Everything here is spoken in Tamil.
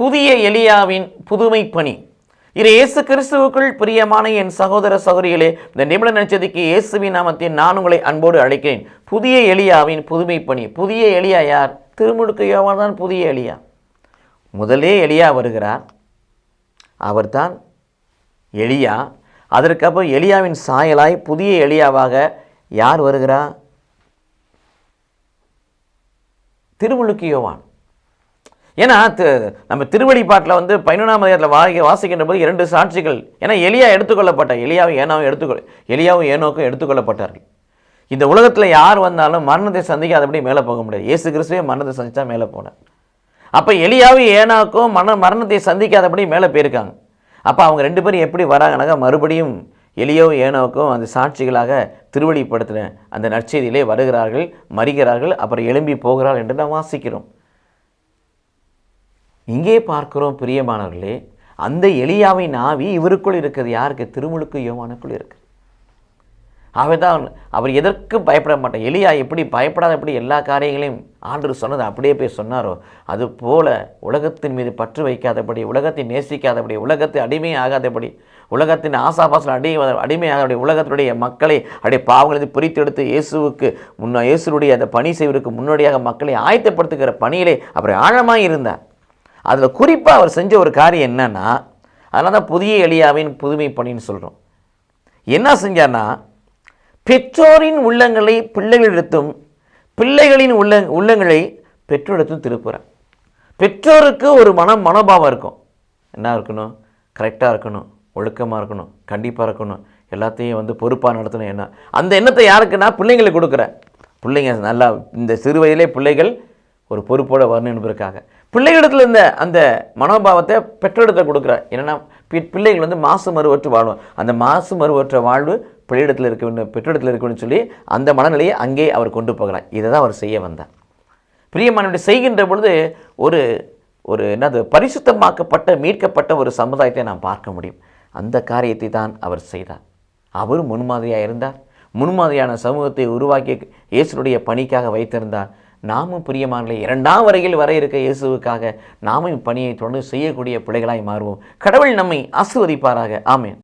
புதிய எலியாவின் புதுமை பணி இது இயேசு கிறிஸ்துவுக்குள் பிரியமான என் சகோதர சகோதரிகளே இந்த நிமிட நட்சத்திரிக்கு இயேசுவின் நாமத்தில் நான் உங்களை அன்போடு அழைக்கிறேன். புதிய எலியாவின் புதுமை பணி புதிய எலியா யார்? திருமுழுக்கு யோவான் தான் புதிய எலியா. முதலே எலியா வருகிறார். அவர்தான் எலியா. அதற்கப்புறம் எலியாவின் சாயலாய் புதிய எலியாவாக யார் வருகிறா? திருமுழுக்கு யோவான். ஏன்னா நம்ம திருவடி பாட்டில் வந்து பதினொன்றாம் அதிகாரத்தில் வாசிக்க வாசிக்கின்ற போது இரண்டு சாட்சிகள். ஏன்னா எலியா எடுத்துக்கொள்ளப்பட்ட எலியாவும் ஏனாவும் எடுத்துக்கொள்ள எலியாவும் ஏனோக்கும் எடுத்துக்கொள்ளப்பட்டார்கள். இந்த உலகத்தில் யார் வந்தாலும் மரணத்தை சந்திக்காதபடி மேலே போக முடியாது. இயேசு கிறிஸ்துவே மரணத்தை சந்தித்தா மேலே போனார். அப்போ எலியாவும் ஏனாக்கும் மன மரணத்தை சந்திக்காதபடி மேலே போயிருக்காங்க. அப்போ அவங்க ரெண்டு பேரும் எப்படி வராங்கனாக்கா மறுபடியும் எலியாவும் ஏனோக்கும் அந்த சாட்சிகளாக திருவடிப்படுத்தின அந்த நற்செய்தியிலே வருகிறார்கள் மறிகிறார்கள் அப்புறம் எழும்பி போகிறார்கள் என்று நாம் வாசிக்கிறோம். இங்கே பார்க்கிறோம் பிரியமானவர்களே அந்த எளியாவை ஆவி இவருக்குள் இருக்கிறது யாருக்கு? திருமுழுக்கு யோவானுக்குள் இருக்கு அவர்தான் அவர் எதற்கு பயப்பட மாட்டார். எளியா எப்படி பயப்படாதபடி எல்லா காரியங்களையும் ஆண்டு சொன்னது அப்படியே போய் சொன்னாரோ அது போல உலகத்தின் மீது பற்று வைக்காதபடி உலகத்தை நேசிக்காதபடி உலகத்தை அடிமை ஆகாதபடி உலகத்தின் ஆசாபாசம் அடி அடிமையாகபடி உலகத்தினுடைய மக்களை அப்படியே பாவங்களை பிரித்தெடுத்து இயேசுவுக்கு முன்னா இயேசுடைய அந்த பணி செய்வதற்கு முன்னோடியாக மக்களை ஆயத்தப்படுத்துகிற பணியிலே அவர் ஆழமாக இருந்தார். அதில் குறிப்பாக அவர் செஞ்ச ஒரு காரியம் என்னன்னா அதனால தான் புதிய எளியாவின் புதுமை பணின்னு சொல்கிறோம் என்ன செஞ்சார்னா பெற்றோரின் உள்ளங்களை பிள்ளைகளிடத்தும் பிள்ளைகளின் உள்ள உள்ளங்களை பெற்றோரிடத்தும் திருப்புறார். பெற்றோருக்கு ஒரு மனம் மனோபாவம் இருக்கும். என்ன இருக்கணும்? கரெக்டாக இருக்கணும். ஒழுக்கமாக இருக்கணும். கண்டிப்பாக இருக்கணும். எல்லாத்தையும் வந்து பொறுப்பாக நடத்தணும். என்ன? அந்த எண்ணத்தை யாருக்குன்னா பிள்ளைங்களுக்கு கொடுக்குறேன் பிள்ளைங்க நல்லா இந்த சிறு வயதிலே பிள்ளைகள் ஒரு பொறுப்போட வரணும் என்பதற்காக பிள்ளைகளிடத்தில் இருந்த அந்த மனோபாவத்தை பெற்றோரிடத்தில் கொடுக்குறார் என்னென்னா பி- பிள்ளைகள் வந்து மாசு மறுவற்று வாழும். அந்த மாசு மறுவற்ற வாழ்வு பிள்ளையிடத்தில் இருக்க வேண்டும் பெற்றோரிடத்தில் இருக்க வேண்டும் சொல்லி அந்த மனநிலையை அங்கே அவர் கொண்டு போகிறார். இதை தான் அவர் செய்ய வந்தார். பிரியமானவர்கள் செய்கின்ற பொழுது ஒரு ஒரு என்னது பரிசுத்தமாக்கப்பட்ட மீட்கப்பட்ட ஒரு சமுதாயத்தை நாம் பார்க்க முடியும். அந்த காரியத்தை தான் அவர் செய்தார். அவரும் முன்மாதிரியாக இருந்தார் முன்மாதிரியான சமூகத்தை உருவாக்கி இயேசுடைய பணிக்காக வைத்திருந்தார். நாமும் பிரியமானே இரண்டாம் வரையில் வர இருக்க இயேசுவுக்காக நாமும் இப்பணியை தொடர்ந்து செய்யக்கூடிய பிள்ளைகளாய் மாறுவோம். கடவுள் நம்மை ஆசிர்வதிப்பாராக. ஆமேன்.